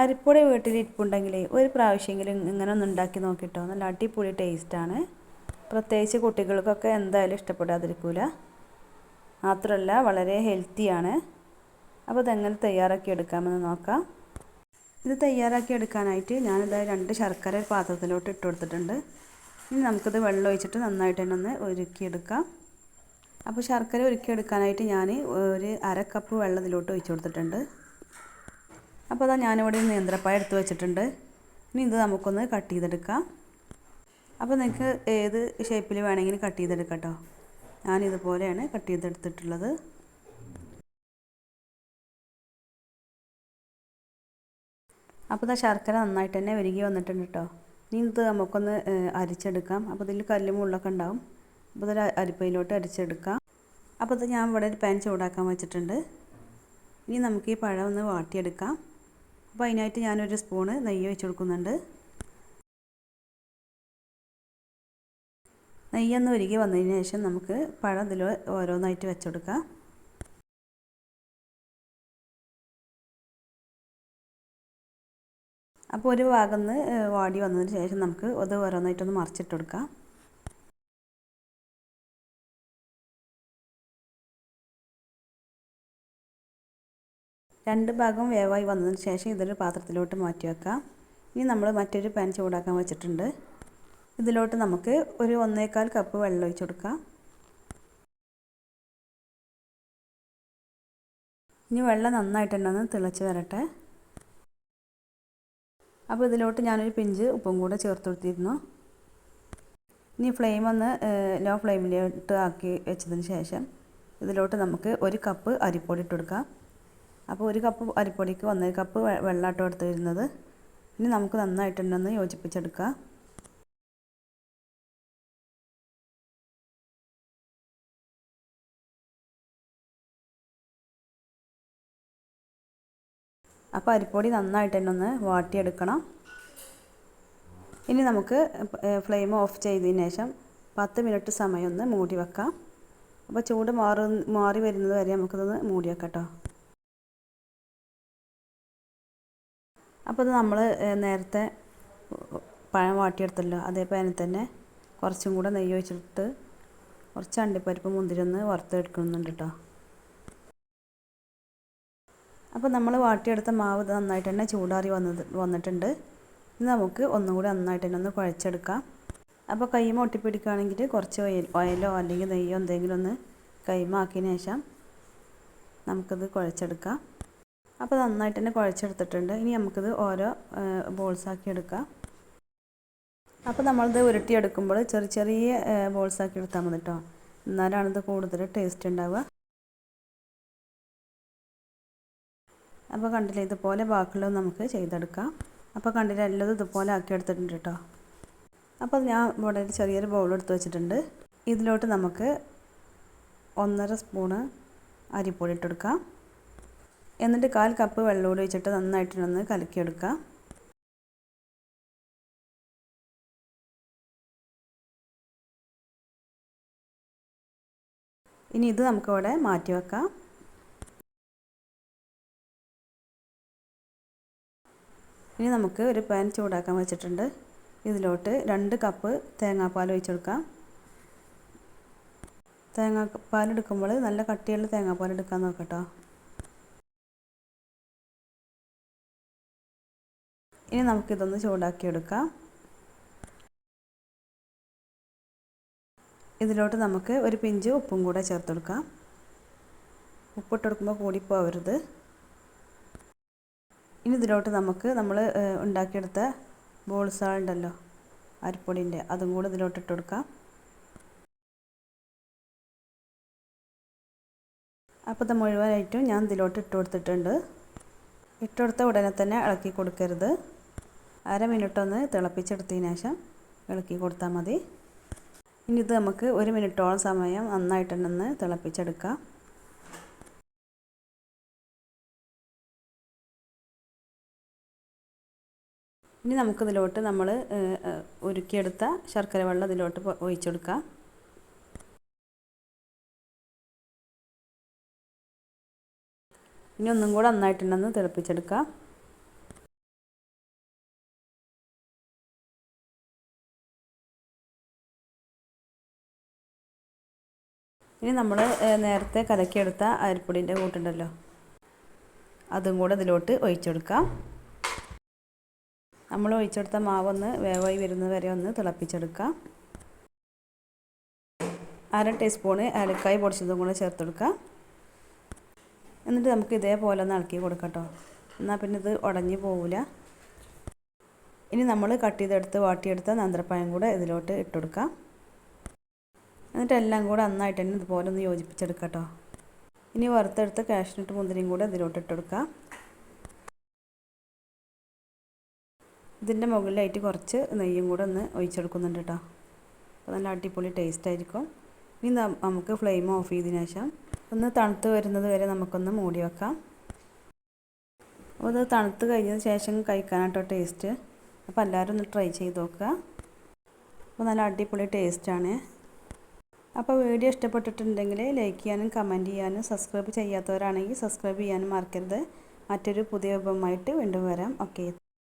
അരിപ്പൊടി വീട്ടിലിരിപ്പുണ്ടെങ്കിൽ ഒരു പ്രാവശ്യമെങ്കിലും ഇങ്ങനെ ഒന്ന് ഉണ്ടാക്കി നോക്കിട്ടോ. നല്ല അടിപൊളി ടേസ്റ്റാണ്. പ്രത്യേകിച്ച് കുട്ടികൾക്കൊക്കെ എന്തായാലും ഇഷ്ടപ്പെടാതിരിക്കില്ല മാത്രമല്ല വളരെ ഹെൽത്തിയാണ്. അപ്പോൾ ഇതെങ്ങനെ തയ്യാറാക്കി എടുക്കാമെന്ന് നോക്കാം. ഇത് തയ്യാറാക്കി എടുക്കാനായിട്ട് ഞാനിത് രണ്ട് ശർക്കര പാത്രത്തിലോട്ട് ഇട്ട് കൊടുത്തിട്ടുണ്ട്. ഇനി നമുക്കിത് വെള്ളം ഒഴിച്ചിട്ട് നന്നായിട്ട് തന്നെ ഒന്ന് ഒരുക്കിയെടുക്കാം അപ്പോൾ ശർക്കര ഒരുക്കിയെടുക്കാനായിട്ട് ഞാൻ ഒരു അര കപ്പ് വെള്ളത്തിലോട്ട് ഒഴിച്ചു കൊടുത്തിട്ടുണ്ട്. അപ്പോൾ അതാ ഞാനിവിടെ നേന്ത്രപ്പായ എടുത്ത് വെച്ചിട്ടുണ്ട്. ഇനി ഇത് നമുക്കൊന്ന് കട്ട് ചെയ്തെടുക്കാം. അപ്പോൾ നിങ്ങൾക്ക് ഏത് ഷേപ്പിൽ വേണമെങ്കിലും കട്ട് ചെയ്തെടുക്കാം കേട്ടോ ഞാനിതുപോലെയാണ് കട്ട് ചെയ്തെടുത്തിട്ടുള്ളത്. അപ്പോൾ ഇതാ ശർക്കര നന്നായിട്ട് തന്നെ ഒരുങ്ങി വന്നിട്ടുണ്ട് കേട്ടോ ഇനി ഇത് നമുക്കൊന്ന് അരിച്ചെടുക്കാം. അപ്പോൾ ഇതിൽ കല്ലും മുള്ളൊക്കെ ഉണ്ടാവും. അപ്പോൾ ഇതൊരു അരിപ്പയിലോട്ട് അരിച്ചെടുക്കാം. അപ്പോൾ ഇത് ഞാൻ ഇവിടെ ഒരു പാൻ ചൂടാക്കാൻ വെച്ചിട്ടുണ്ട്. ഇനി നമുക്ക് ഈ പഴം ഒന്ന് വാട്ടിയെടുക്കാം. അപ്പോൾ അതിനായിട്ട് ഞാനൊരു സ്പൂണ് നെയ്യ് വെച്ച് കൊടുക്കുന്നുണ്ട്. നെയ്യൊന്ന് ഒരുകി വന്നതിന് ശേഷം നമുക്ക് പഴം ഇതിൽ ഓരോന്നായിട്ട് വെച്ചെടുക്കാം അപ്പോൾ ഒരു ഭാഗം നിന്ന് വാടി വന്നതിന് ശേഷം നമുക്ക് അത് ഓരോന്നായിട്ടൊന്ന് മറിച്ചിട്ട് കൊടുക്കാം. രണ്ട് ഭാഗം വേവായി വന്നതിന് ശേഷം ഇതൊരു പാത്രത്തിലോട്ട് മാറ്റി വെക്കാം. ഇനി നമ്മൾ മറ്റൊരു പാൻ ചൂടാക്കാൻ വെച്ചിട്ടുണ്ട്. ഇതിലോട്ട് നമുക്ക് ഒരു ഒന്നേകാൽ കപ്പ് വെള്ളം ഒഴിച്ചു കൊടുക്കാം. ഇനി വെള്ളം നന്നായിട്ടുണ്ടെന്ന് തിളച്ച് വരട്ടെ. അപ്പോൾ ഇതിലോട്ട് ഞാനൊരു പിഞ്ച് ഉപ്പും കൂടെ ചേർത്ത് കൊടുത്തിരുന്നു. ഇനി ഫ്ലെയിം ഒന്ന് ലോ ഫ്ലെയിമിലോട്ട് ആക്കി വെച്ചതിന് ശേഷം ഇതിലോട്ട് നമുക്ക് ഒരു കപ്പ് അരിപ്പൊടി ഇട്ട് കൊടുക്കാം. അപ്പോൾ ഒരു കപ്പ് അരിപ്പൊടിക്ക് ഒന്നര കപ്പ് വെള്ളമാട്ടോ എടുത്ത് വരുന്നത് ഇനി നമുക്ക് നന്നായിട്ടുണ്ടെന്ന് യോജിപ്പിച്ചെടുക്കാം. അപ്പോൾ അരിപ്പൊടി നന്നായിട്ട് തന്നെ ഒന്ന് വാട്ടിയെടുക്കണം. ഇനി നമുക്ക് ഫ്ലെയിം ഓഫ് ചെയ്തതിന് ശേഷം പത്ത് മിനിറ്റ് സമയം ഒന്ന് മൂടി വെക്കാം. അപ്പോൾ ചൂട് മാറി മാറി വരുന്നത് വരെ നമുക്കിതൊന്ന് മൂടി വെക്കാം കേട്ടോ. അപ്പോൾ ഇത് നമ്മൾ നേരത്തെ പഴം വാട്ടിയെടുത്തല്ലോ അതേ പാനിൽ തന്നെ കുറച്ചും കൂടെ നെയ്യ് ഒഴിച്ചിട്ട് കുറച്ച് അണ്ടിപ്പരിപ്പ് മുന്തിരി ഒന്ന് വറുത്തെടുക്കുന്നുണ്ട് കേട്ടോ അപ്പോൾ നമ്മൾ വാട്ടിയെടുത്ത മാവ് നന്നായിട്ട് തന്നെ ചൂടാറി വന്നത് വന്നിട്ടുണ്ട്. ഇനി നമുക്ക് ഒന്നും കൂടി നന്നായിട്ട് തന്നെ ഒന്ന് കുഴച്ചെടുക്കാം. അപ്പോൾ കൈമ ഒട്ടിപ്പിടിക്കുകയാണെങ്കിൽ കുറച്ച് ഓയിൽ ഓയിലോ അല്ലെങ്കിൽ നെയ്യോ എന്തെങ്കിലും ഒന്ന് കൈമ ആക്കിയതിന് ശേഷം നമുക്കത് കുഴച്ചെടുക്കാം. അപ്പോൾ നന്നായിട്ട് തന്നെ കുഴച്ചെടുത്തിട്ടുണ്ട്. ഇനി നമുക്കിത് ഓരോ ബോൾസാക്കി എടുക്കാം. അപ്പോൾ നമ്മളിത് ഉരുട്ടിയെടുക്കുമ്പോൾ ചെറിയ ചെറിയ ബോൾസാക്കി എടുത്താൽ മതി കേട്ടോ എന്നാലാണ് ഇത് കൂടുതൽ ടേസ്റ്റ് ഉണ്ടാവുക. അപ്പോൾ കണ്ടില്ലേ ഇതുപോലെ ബാക്കിയുള്ളത് നമുക്ക് ചെയ്തെടുക്കാം. അപ്പോൾ കണ്ടില്ല എല്ലാം ഇതുപോലെ ആക്കി എടുത്തിട്ടുണ്ട് കേട്ടോ അപ്പോൾ ഞാൻ ഇവിടെ ഒരു ചെറിയൊരു ബൗൾ എടുത്ത് വെച്ചിട്ടുണ്ട്. ഇതിലോട്ട് നമുക്ക് ഒന്നര സ്പൂണ് അരിപ്പൊടി ഇട്ടെടുക്കാം എന്നിട്ട് കാൽ കപ്പ് വെള്ളമോട് വെച്ചിട്ട് നന്നായിട്ടൊന്ന് കലക്കിയെടുക്കുക. ഇനി ഇത് നമുക്കിവിടെ മാറ്റി വെക്കാം. ഇനി നമുക്ക് ഒരു പാൻ ചൂടാക്കാൻ വെച്ചിട്ടുണ്ട്. ഇതിലോട്ട് രണ്ട് കപ്പ് തേങ്ങാപ്പാൽ ഒഴിച്ചെടുക്കാം. തേങ്ങാപ്പാൽ എടുക്കുമ്പോൾ നല്ല കട്ടിയുള്ള തേങ്ങാപ്പാൽ എടുക്കാൻ നോക്കട്ടോ ഇനി നമുക്കിതൊന്ന് ചൂടാക്കിയെടുക്കാം. ഇതിലോട്ട് നമുക്ക് ഒരു പിഞ്ച് ഉപ്പും കൂടെ ചേർത്ത് കൊടുക്കാം ഉപ്പിട്ട് കൊടുക്കുമ്പോൾ കൂടിപ്പോവരുത്. ഇനി ഇതിലോട്ട് നമുക്ക് നമ്മൾ ഉണ്ടാക്കിയെടുത്ത ബോൾസാളുണ്ടല്ലോ അരിപ്പൊടിന്റെ അതും കൂടെ ഇതിലോട്ട് ഇട്ട് കൊടുക്കാം അപ്പോൾ ഇത് മുഴുവനായിട്ടും ഞാൻ ഇതിലോട്ട് ഇട്ട് കൊടുത്തിട്ടുണ്ട് ഇട്ട് കൊടുത്ത ഉടനെ തന്നെ ഇളക്കി കൊടുക്കരുത്. അര മിനിറ്റ് ഒന്ന് തിളപ്പിച്ചെടുത്തതിന് ശേഷം ഇളക്കി കൊടുത്താൽ മതി. ഇനി ഇത് നമുക്ക് ഒരു മിനിറ്റോളം സമയം നന്നായിട്ട് ഒന്ന് തിളപ്പിച്ചെടുക്കാം. ഇനി നമുക്കിതിലോട്ട് നമ്മൾ ഉരുക്കിയെടുത്ത ശർക്കര വെള്ളം ഇതിലോട്ട് ഒഴിച്ചെടുക്കാം. ഇനി ഒന്നും കൂടെ നന്നായിട്ടുണ്ടെന്ന് തിളപ്പിച്ചെടുക്കാം. ഇനി നമ്മൾ നേരത്തെ കലക്കിയെടുത്ത അരിപ്പൊടിന്റെ കൂട്ടുണ്ടല്ലോ. അതും കൂടെ ഇതിലോട്ട് ഒഴിച്ചെടുക്കാം. നമ്മൾ ഒഴിച്ചെടുത്ത മാവൊന്ന് വേവായി വരുന്നത് വരെ ഒന്ന് തിളപ്പിച്ചെടുക്കാം. അര ടീസ്പൂണ് ഏലക്കായ് പൊടിച്ചതും കൂടെ ചേർത്തെടുക്കാം. എന്നിട്ട് നമുക്ക് ഇതേപോലെ ഒന്ന് ഇളക്കി കൊടുക്കട്ടോ എന്നാൽ പിന്നെ ഇത് ഉടഞ്ഞു പോവില്ല. ഇനി നമ്മൾ കട്ട് ചെയ്തെടുത്ത് വാട്ടിയെടുത്ത നന്ത്രപ്പഴം കൂടെ ഇതിലോട്ട് ഇട്ടുകൊടുക്കാം. എന്നിട്ട് എല്ലാം കൂടെ നന്നായിട്ട് തന്നെ ഇതുപോലെ ഒന്ന് യോജിപ്പിച്ചെടുക്കട്ടോ. ഇനി വറുത്തെടുത്ത കാഷ്നട്ട് മുന്തിരിയും കൂടെ ഇതിലോട്ട് ഇട്ടെടുക്കുക ഇതിന്റെ മുകളിലായിട്ട് കുറച്ച് നെയ്യും കൂടെ ഒന്ന് ഒഴിച്ചെടുക്കുന്നുണ്ട് കേട്ടോ. അപ്പോൾ നല്ല അടിപൊളി ടേസ്റ്റ് ആയിരിക്കും. ഇനി നമുക്ക് ഫ്ലെയിം ഓഫ് ചെയ്തതിന് ശേഷം ഒന്ന് തണുത്ത് വരുന്നത് വരെ നമുക്കൊന്ന് മൂടി വെക്കാം. അപ്പോൾ അത് തണുത്ത് കഴിഞ്ഞതിന് ശേഷം കഴിക്കാനാട്ടോ ടേസ്റ്റ് അപ്പോൾ എല്ലാവരും ഒന്ന് ട്രൈ ചെയ്ത് നോക്കുക. അപ്പോൾ നല്ല അടിപൊളി ടേസ്റ്റാണ് അപ്പോൾ വീഡിയോ ഇഷ്ടപ്പെട്ടിട്ടുണ്ടെങ്കിൽ ലൈക്ക് ചെയ്യാനും കമന്റ് ചെയ്യാനും സബ്സ്ക്രൈബ് ചെയ്യാത്തവരാണെങ്കിൽ സബ്സ്ക്രൈബ് ചെയ്യാനും മറക്കരുത്. മറ്റൊരു പുതിയ വിഭവമായിട്ട് വീണ്ടും വരാം. ഓക്കെ